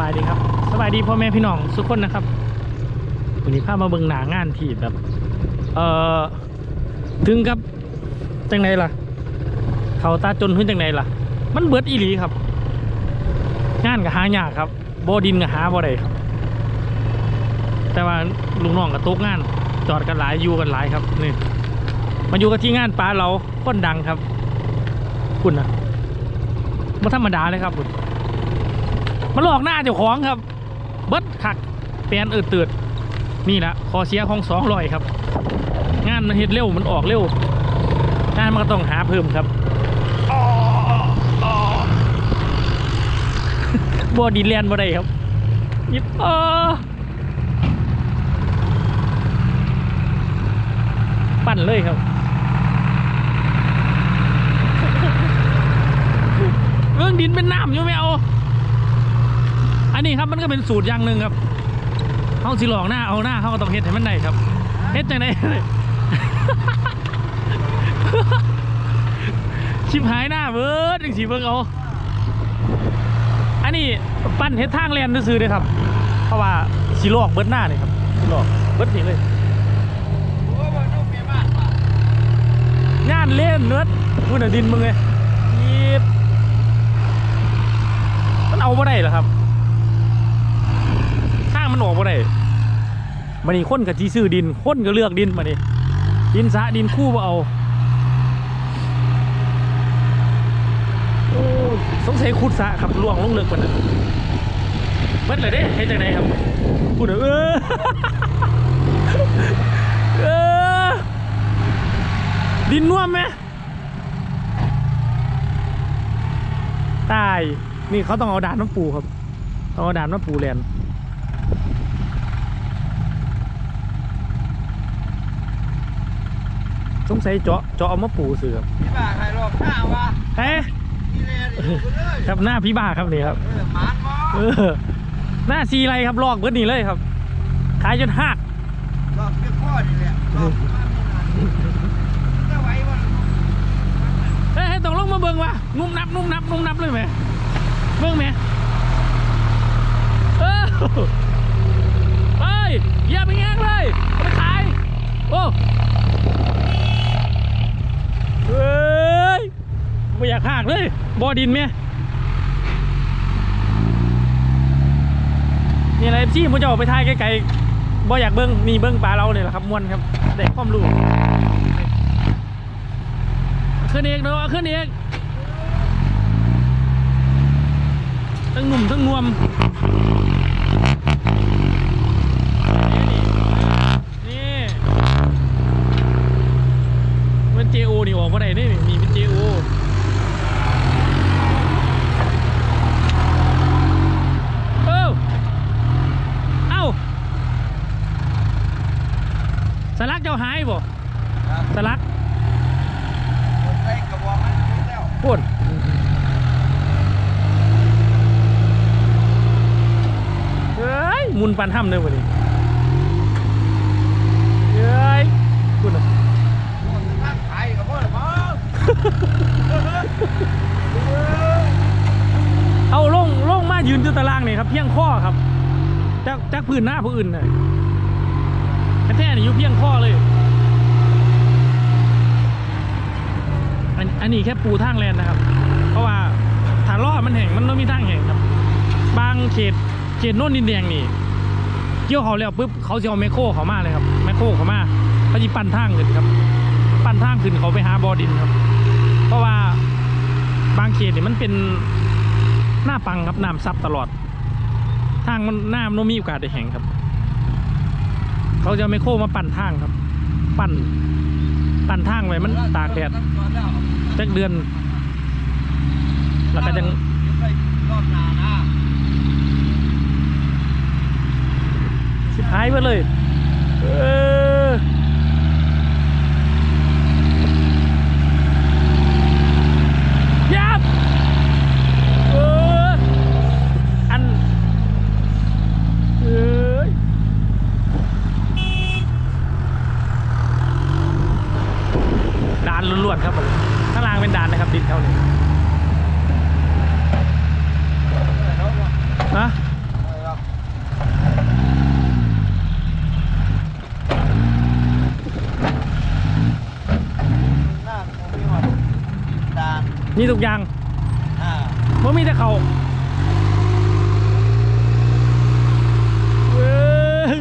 บายดีครับสบายดีพ่อแม่พี่น้องทุกคนนะครับวันนี้พามาเบิ่งหนางานที่แบบ เอ่อถึงกับจังไหนล่ะ เขาตาจนขึ้นจังไหนล่ะ มันเบิดอีหลีครับ งานก็หายากครับโบดินก็หาบ่ได้ครับ แต่ว่าลุงน้องก็ตกงาน จอดกันหลายอยู่กันหลายครับนี่มาอยู่กันที่งานปลาเราคนดังครับ คุณนะไม่ธรรมดาเลยครับคุณ มาหลอกหน้าเจ้าของครับ เบิดขักแปลนเอิดเตืดนี่แหละคอเสียของสองรอยครับ งานมันเฮ็ดเร็วมันออกเร็วงานมันก็ต้องหาเพิ่มครับอ้ออ้อบอดีแลนบ่ได้ครับยิบเออปั่นเลยครับเรื่องดินเป็นน้ำอยู่ไม่เอา นนี้ครับมันก็เป็นสูตรอย่างหนึ่งครับเขาสิหลอกหน้าเอาหน้าเขาก็ต้องเฮ็ดให้มันได้ครับเฮ็ดจังไดชิบหายหน้าเบิร์ดจังสีเบิ่งเอาอันนี้ปั้นเฮ็ดทางแลนซื้อเลยครับ เพราะว่าสิลอกเบิดหน้าเลยครับสิลอกเบิดนี่เลยงานเล่นเนื้อมือหน่ะดินมึงไงยีดมันเอาบ่ได้เหรอครับ มันออกบ่ได้มันนี่คนกับจีซื้อดินคนก็เลือกดินมานี่ดินสะดินคู่บ่เอาอสงสัยขุดสะครับล่วงลงเลือกมันนะเบิดเลยเด้เฮ็ดจังไดครับพูดเออเออดินน่วมไหมตาย นี่เขาต้องเอาด่านน้ำปูครับ ต้องเอาด่านน้ำปูแลน สงสัยเจาะเจาะเอามาปูซื้อครับพี่บ่าใครรอบข้าววะเฮ้ยนี่เลยอยู่ไปเลยครับหน้าพี่บ้าครับนี่ครับเออหมานมอเออหน้าซีไรครับลอกเบิดนี่เลยครับขายจนหักรอบเพียงพ่อนี่แหละรอบมาไม่นานจะไหววะเฮ้ยให้ต้องลงมาเบิ่งวะนุ่มนับนุ่มนับนุ่มนับเลยไหมเบิ่งไหมเออไปอย่าไปแง่งเลยเอาไปขายโอ้เฮ้ย ไม่อยากหักเลยบ่อดินไหมนี่อะไรที่ผมจะออกไปถ่ายไกลๆบ่อยากเบิ้งนี่เบิ้งปลาเราเนี่ยแหละครับมวนครับได้ความรู้ขึ้นเอกเนาะขึ้นเอกทั้งหนุ่มทั้งนวมนี่มันเจโอนี่ออกมาได้นี่มีเป็นเจโอเอ้าเอ้าสลักเจ้าหายบ่ สลักคนใส่กระบอกมันอยู่แล้วพูดเฮ้ยหมุนปันห้ำเลยวันนี้เฮ้ยพูดนะพวกทางขายกับพ่อหรือเปล่าเอาลงลงมายืนจุดตารางนี่ครับเพียงข้อครับจากจากพื้นหน้าผู้อื่นน่ะแท้ๆนี่อยู่เพียงข้อเลย อันนี้แค่ปูทางแลนนะครับ เพราะว่าถ้าล่อมันแห่งมันต้องมีทางแห่งครับ บางเขตเขตโน่นดินแดงนี่เกี่ยวเขาแล้วปุ๊บเขาจะเอาแมคโครเขามาเลยครับแมคโครเขามาเขาจะปั้นทางขึ้นครับ ปั้นทางขึ้นเขาไปหาบอดินครับ เพราะว่าบางเขตนี่มันเป็นหน้าปังครับน้ำซับตลอด ทางมันน้ำมันมีโอกาสได้แห้งครับ เขาจะเอาแมคโครมาปั้นทางครับ ปั้นปั้นทางไว้มันตากแดด จักเดือน แล้วก็จังรอบหน้านะสิหายไปเลย เออยับเอออันเอ้ยด่านล้วนๆครับผมข้างล่างเป็นด่านนะครับ ดินเท่านี้นะ มีทุกอย่างอ่าบ่มีแต่เขาเว้ย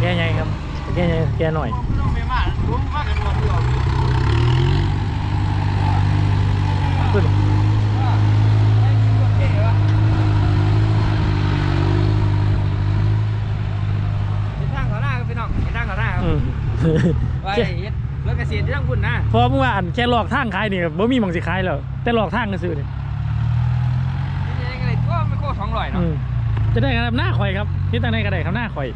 แกใหญ่ครับแกใหญ่แกหน่อย ไม่ต้องไปมากรู้มากกันหมดเลย ขึ้น ทางเขาหน้าครับพี่น้องทางเขาหน้าครับ อืมว่าเฮ็ดรถเกษตรที่ต้องคุณนะเพราะมึงว่าอันแค่หลอกทางขายนี่บ่มีหมองสิขายแล้วแต่หลอกทางก็ซื้อนี่นี่ยังไงตัวไม่โคตรสองร้อยเนาะอืมจะได้กันหน้าข่อยครับที่ตั้งในก็ได้ครับหน้าข่อย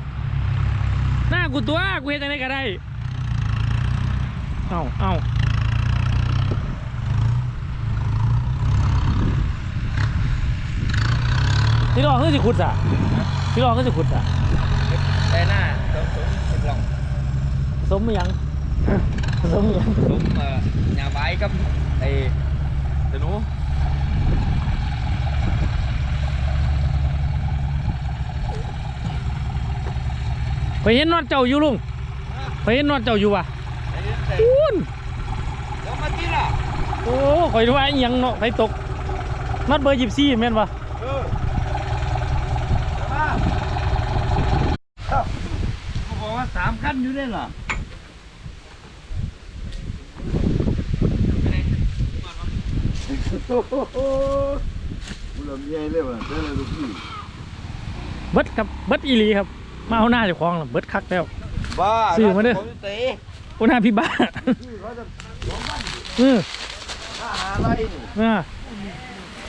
หน้ากูตัวกูเฮ็ดตั้งในก็ได้เอ้าเอ้าที่รอคือสิขุดอะที่รอคือสิขุดอะแต่หน้าสมสมสิบหลง สมยังสมยังสมเอ่อยาใบกับไอ้ตะหนูไปเห็นนอดเจ้าอยู่ลุงไปเห็นนอดเจ้าอยู่ว่ะไอ้เด็กอู้นเดี๋ยวมาตีละโอ้ข่อยว่าอีหยังเนาะไฟตกนอดเบอร์ยิบซี่แม่นปะเออมาเอ้ากูบอกว่าสามขั้นอยู่ได้เหรอ บุญใหญ่เลยว่ะเจ้าเลยลูกพี่เบิดครับเบิดอีหลีครับ มาเอาหน้าเจ้าของล่ะเบิดคักแล้ว บ้าซื้อมาเด้อ ผมจะเตะโอ้หน้าพี่บ้าเขาจะเออหาอะไรนี่เออ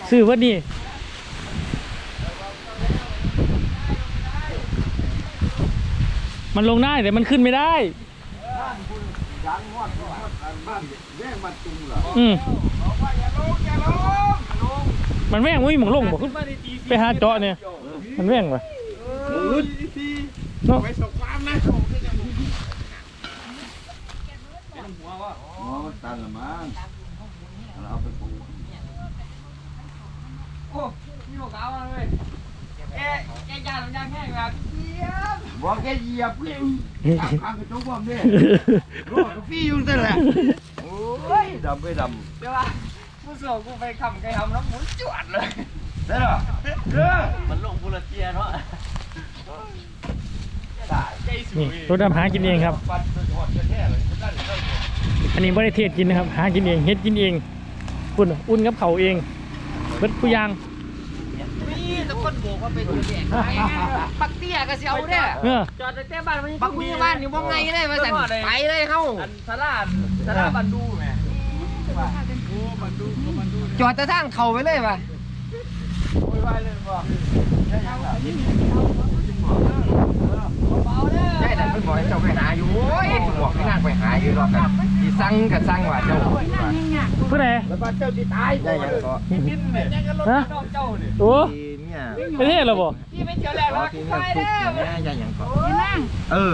ซื้อเบิดนี่มันลงได้แต่มันขึ้นไม่ได้ยางงอดงอดอันบ้านแย่งมันจุงเหรอ อืม มันแม่งมุ้ยหมองลงบอกขึ้นมาในตีไปหาเจาะเนี่ยมันแม่งวะเออดีดีเนาะไปสกความนะผมขึ้นจะมึงเป็นหัววะอ๋อมันตันละมั้งเราเอาไปปลูกโอ้มีหัวขาวมาเลยแกแกยาหรือยาแห้งแบบเยี่ยมบอกแกเหยียบเลยทางทางกระจกความเนี่ยรอดกับพี่อยู่นั่นแหละโอ้ยดำไปดเดี๋ยวว่า ผู้ส่งกูไปคำไก่ทำน้ำหมุนจวดเลยำได้หรอเออมันลงบุรเจียเนาะใจสนี่วยรถดำหากินเองครับปัดตัวหอดกันแท้เลยได้ได้เลยอันนี้บริเทศกินนะครับ หากินเองเฮ็ดกินเองอุ่นอุ่นกับเขาวเองเบิดผู้อยางนี่ตะก้นโบกว่าเป็นตัวแดงปักเตี้ยก็เสียวเด้อเออจอดแต่บ้านมันปักมือบ้านอยู่บ่ไงเลยมาสั่นไปเลยเฮาอันสลาดสลาดบันดูแม่ จอดแต่ทางเข้าไปเลยว่ะโอ้ยไปเลยบ่ได้ยังล่ะยิ้มใช่แต่เพิ่นบอกให้เจ้าไปหาอยู่โอ้ยบอกให้นางไปหาอยู่รอบกันสิสั่งก็สั่งว่าเจ้าผู้ใดแล้วบ้านเจ้าที่ตายได้ยังก็ฮะเจ้านี่โอ้เนี่ยประเทศเหรอบ่ที่ไปเที่ยวแล้วไปเด้อเนี่ยยังยังก็เออ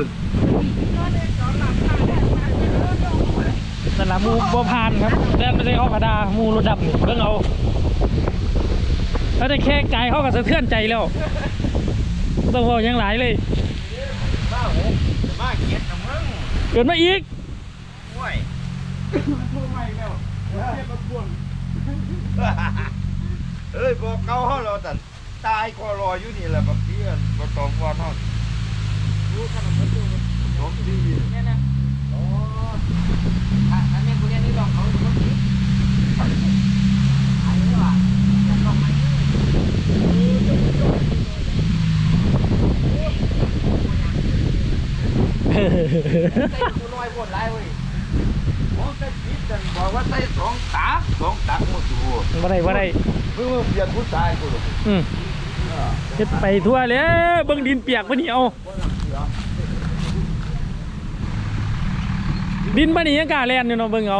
นั่นละมูบ่ผ่านครับแล่นไม่ใช่เขากระดาหมูรถดับนี่เบิ่งเอาแล้วแต่แค่กายเขาก็สะเทือนใจแล้วต้องเว่ายังหลายเลยบ้าโหมาเกียดกับมึงเกิดมาอีกห่วยพูดไม่แล้วเทียบกับพวงเอ้ยบอกเก่าเฮาเราแต่ตายก็รออยู่นี่แหละบักเพื่อนบ่ต้องว่าเฮารู้ขนมมันดูน้องดีเนี่ยนะ กูเรียนนี่ลองเขาดูว่าสิอันนี้ว่ะอยากลองไหมใส่กูน้อยปวดไรเว้ยมองแต่คิดกันบอกว่าใส่สองตักสองตักหมดอยู่บ่ได้บ่ได้เพิ่งเปลี่ยนผู้ชายกูหรอกอืมเฮ็ดไปทั่วแล้วเบิ่งดินเปียกบ่นี่เอา ดินบ่นี่ยังกล้าแล่นอยู่เนาะเบิ่งเอา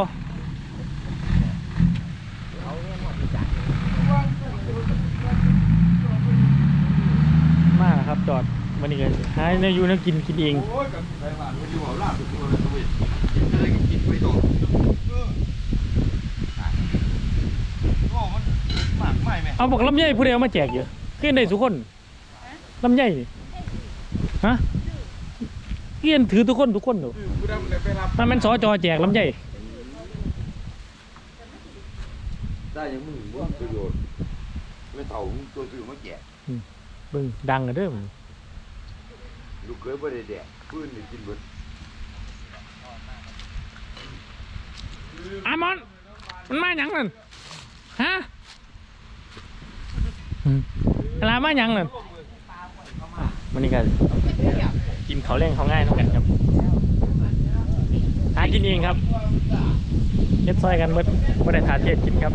มาแล้วครับจอดวันนี้ก็หาแนวอยู่แนวกินกินเองโอ้ยกันใส่บ้านมันอยู่เอาลาบไปตัวเลยตัวเว้ยกินได้ก็กินไปต่อเออโอ้มันมากไม่แม่เอาบอกลำไยผู้ใดเอามาแจกอยู่ขึ้นได้ทุกคนลำไยนี่ฮะ เกียนถือทุกคนทุกคนดูกูได้มันได้ไปรับมันเป็นสอจอแจกลำไยได้ยังมึงมึงประโยชน์ไม่เต่ามึงตัวซื้อมาแจกเบิ่งดังกันเด้อมึงลูกเคยบ่ได้แดกปืนนี่กินเบิดอามอนมันมาหยังนั่นฮะอืมอะไรมาหยังนั่นมันนี่กัน กินเขาเร่งเขาง่ายเท่ากันครับหากินเองครับเย็ดซอยกันเบิดบ่ได้ทานเทศกินครับ